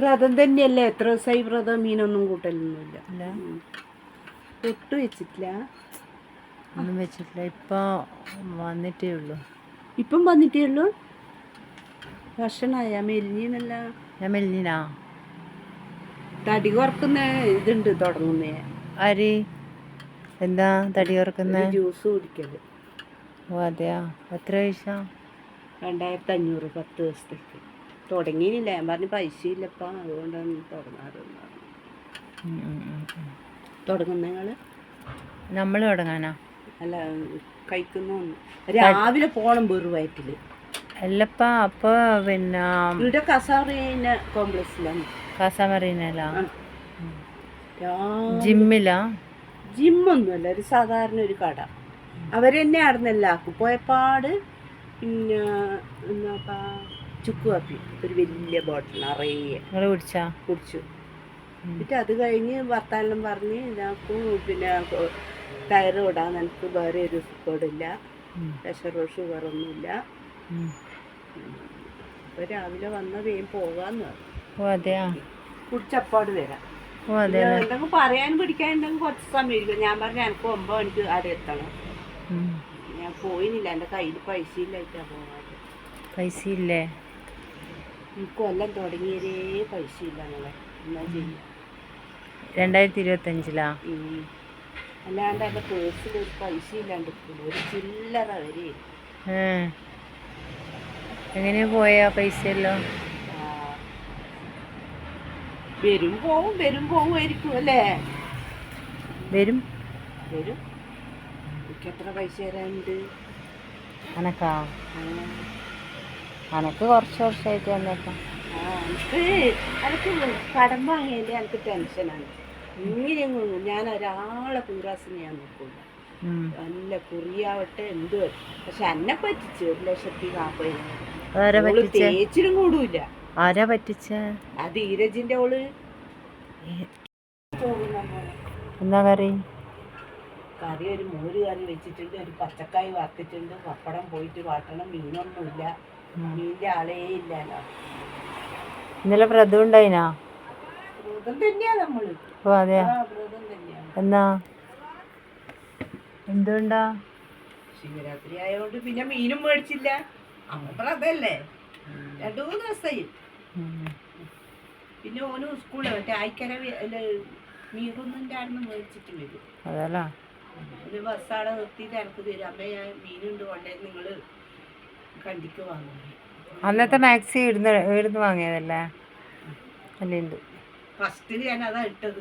വ്രതം തന്നെയല്ലേ? എത്ര ദിവസമായി വ്രതം? മീനൊന്നും കൂട്ടലൊന്നുമില്ല. പൊട്ട് വെച്ചിട്ടില്ല. ഒന്നും വെച്ചിട്ടില്ല. ഇപ്പോൾ വന്നിട്ടേ ഉള്ളൂ. ഇപ്പം വന്നിട്ടേ ഉള്ളൂ? ഭക്ഷണമായ മെലിഞ്ഞീനല്ല? ഞാൻ മെല്ലിനാ തടി കുറക്കുന്ന? ഇതുണ്ട് തുടങ്ങുന്നേ. ആര്? എന്താ തടി കുറക്കുന്ന? ജ്യൂസ് കുടിക്കൽ. ഓ അതെയാ? എത്ര പൈസ? രണ്ടായിരത്തി അഞ്ഞൂറ് പത്ത് ദിവസത്തേക്ക്. തുടങ്ങിയില്ല. ഞാൻ പറഞ്ഞു പൈസ ഇല്ലപ്പാ അതുകൊണ്ടാണ് പറഞ്ഞു ഉം. തുടങ്ങുന്ന നിങ്ങൾ നമ്മൾ തുടങ്ങാനാ? അല്ല കഴിക്കുന്നു രാവിലെ പോണം വെറുവായിട്ടിൽ അല്ലപ്പാ അപ്പൊ പിന്നെ ഇവിടെ കസാറീന കോംപ്ലക്സിലാണ് കാസാമറീനല്ല ജിമ്മില? ജിമ്മൊന്നുമല്ല ഒരു സാധാരണ ഒരു കട. അവരെന്നെ ആടുന്നല്ല പോയപ്പാട് പിന്നെ എന്നാപ്പാ ചുക്ക് കാപ്പി ഒരു വലിയ ബോട്ടിൽ നിറയെ. നിങ്ങൾ കുടിച്ചാ? കുടിച്ചു. എന്നിട്ട് അത് കഴിഞ്ഞ് വർത്താനം പറഞ്ഞ് ഞങ്ങൾക്ക് പിന്നെ ടയർ ഇടാൻ എനിക്ക് വേറെ ഒരു സുഖമില്ല പ്രഷർ പ്രഷറോ ഷുഗറൊന്നുമില്ല അപ്പൊ രാവിലെ വന്ന വേഗം പോകാന്ന് പറഞ്ഞു. കുടിച്ചപ്പാട് വരാം എന്തെങ്കിലും പറയാൻ പിടിക്കാനുണ്ടെങ്കിൽ കുറച്ച് സമയം ഞാൻ പറഞ്ഞു എനിക്ക് ഒമ്പത് മണിക്ക് അവിടെ എത്തണം. ഞാൻ പോയിന്നില്ല. എന്റെ കയ്യിൽ പൈസ ഇല്ലായിട്ടാ പോകാറ് പൈസ ഇല്ലേ ഈ കൊല്ലം തുടങ്ങിയതേ പൈസ ഇല്ല നമ്മളെ എന്നാ ചെയ്യും? രണ്ടായിരത്തി ഇരുപത്തഞ്ചിലാ. അല്ലാണ്ട് എന്റെ പേഴ്സിൽ ഒരു പൈസ ഇല്ലാണ്ട് ഒരു ചില്ലറ വരെ. എങ്ങനെ എങ്ങനെയാ പോയാ പൈസ എല്ലാം വരും പോവും വരും പോവുമായിരിക്കും അല്ലേ? വരും. വരും. എനിക്ക് എത്ര പൈസ തരാനുണ്ട്? അനക്കാ. അനക്ക് കുറച്ച് വർഷമായിട്ട് വന്നേക്കാം. എനിക്ക് എനിക്ക് കടം വാങ്ങിയതിന്റെ എനിക്ക് ടെൻഷനാണ് ഇങ്ങനെ ഞാൻ ഒരാളെ കൂറാസിനെ ഞാൻ നോക്കൂല. നല്ല കുറിയാവട്ടെ എന്ത് പക്ഷെ എന്നെ പറ്റിച്ച് ഒരു ലക്ഷത്തി തേച്ചിലും കൂടൂല. ആരാ പറ്റിച്ച? ആ ഈരജിന്റെ ഓൾ. എന്താ കറി? കറി ഒരു മോര് കറി വെച്ചിട്ടുണ്ട് ഒരു പച്ചക്കായ് വറുത്തിട്ടുണ്ട് പപ്പടം പോയിട്ട് വാട്ടണം മീനൊന്നുമില്ല. ഇന്നലെ വ്രതം ഉണ്ടായിനാ? ഓ അതെ എന്നാ? എന്തുകൊണ്ടാ ശിവരാത്രി ആയതുകൊണ്ട് പിന്നെ മീനും മേടിച്ചില്ല. അമ്മ വ്രതല്ലേ. രണ്ടു മൂന്ന് ദിവസമായി പിന്നെ ഓനും സ്കൂളിൽ മറ്റേ ആയിക്കര മീനൊന്നും ആടുന്ന് മേടിച്ചിട്ട് വരും അതല്ല ഒരു ബസ്സാടെ നിർത്തിയിട്ട് എനിക്ക് തരും. അമ്മ ഞാൻ മീനുണ്ട് കൊണ്ടേ നിങ്ങൾ കണ്ടിക്ക് അന്നത്തെ മാക്സി ഇടുന്ന ഇടുന്ന് വാങ്ങിയതല്ലേ? അല്ലുണ്ട് ഫസ്റ്റിൽ ഞാൻ അതാ ഇട്ടത്.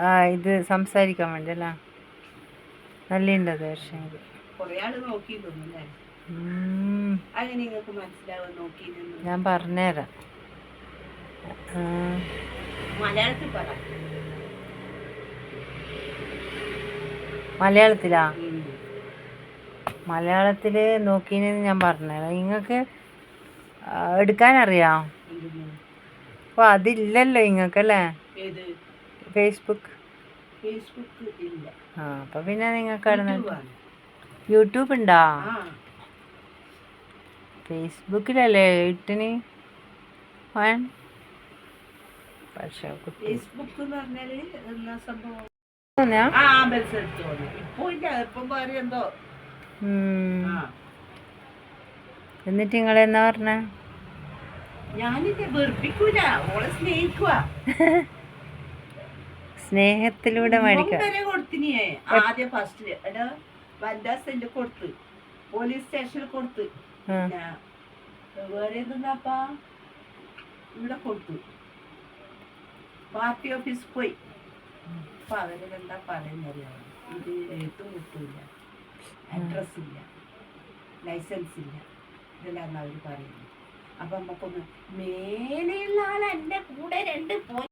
ആ ഇത് സംസാരിക്കാൻ വേണ്ടി അല്ലേ നല്ലുണ്ട് അത് പക്ഷേ. കുറേ അങ്ങനെ നിങ്ങൾക്ക് നോക്കി ഞാൻ പറഞ്ഞുതരാം മലയാളത്തിൽ പറ. മലയാളത്തിലാ. മലയാളത്തിൽ നോക്കിയെന്ന് ഞാൻ പറഞ്ഞത് നിങ്ങൾക്ക് എടുക്കാനറിയാം? അപ്പൊ അപ്പോൾ അതില്ലല്ലോ നിങ്ങൾക്കല്ലേ ഫേസ്ബുക്ക് ആ അപ്പോൾ പിന്നെ നിങ്ങൾക്ക് യൂട്യൂബ് ഉണ്ടോ ഫേസ്ബുക്കിലല്ലേ ഇട്ടിന്? പക്ഷെ പക്ഷേ ഫേസ്ബുക്ക് എന്ന് പറഞ്ഞാൽ എന്നാ സംഭവം? ആ ഇല്ല എന്തോ എന്നിട്ട് നിങ്ങൾ എന്നാ പറഞ്ഞേ? സ്നേഹത്തിലൂടെ മേടിക്കാം. ആദ്യം ഫസ്റ്റ് വനിതാ കൊടുത്ത്. പോലീസ് സ്റ്റേഷനിൽ കൊടുത്ത്. വേറെ എന്തെന്നാപ്പാ ഇവിടെ കൊടുത്തു. പാർട്ടി ഓഫീസ് പോയി. അപ്പൊ അവരെന്താ പറയുന്നറിയാമോ ഇത് എഴുത്തും കിട്ടൂല. അഡ്രസ് ഇല്ല. ലൈസൻസ് ഇല്ല. ഇതെല്ലാം അവർ പറയുന്നത്. അപ്പം നമുക്കൊന്ന് മേലെയുള്ള ആൾ എന്റെ കൂടെ രണ്ട് പോയി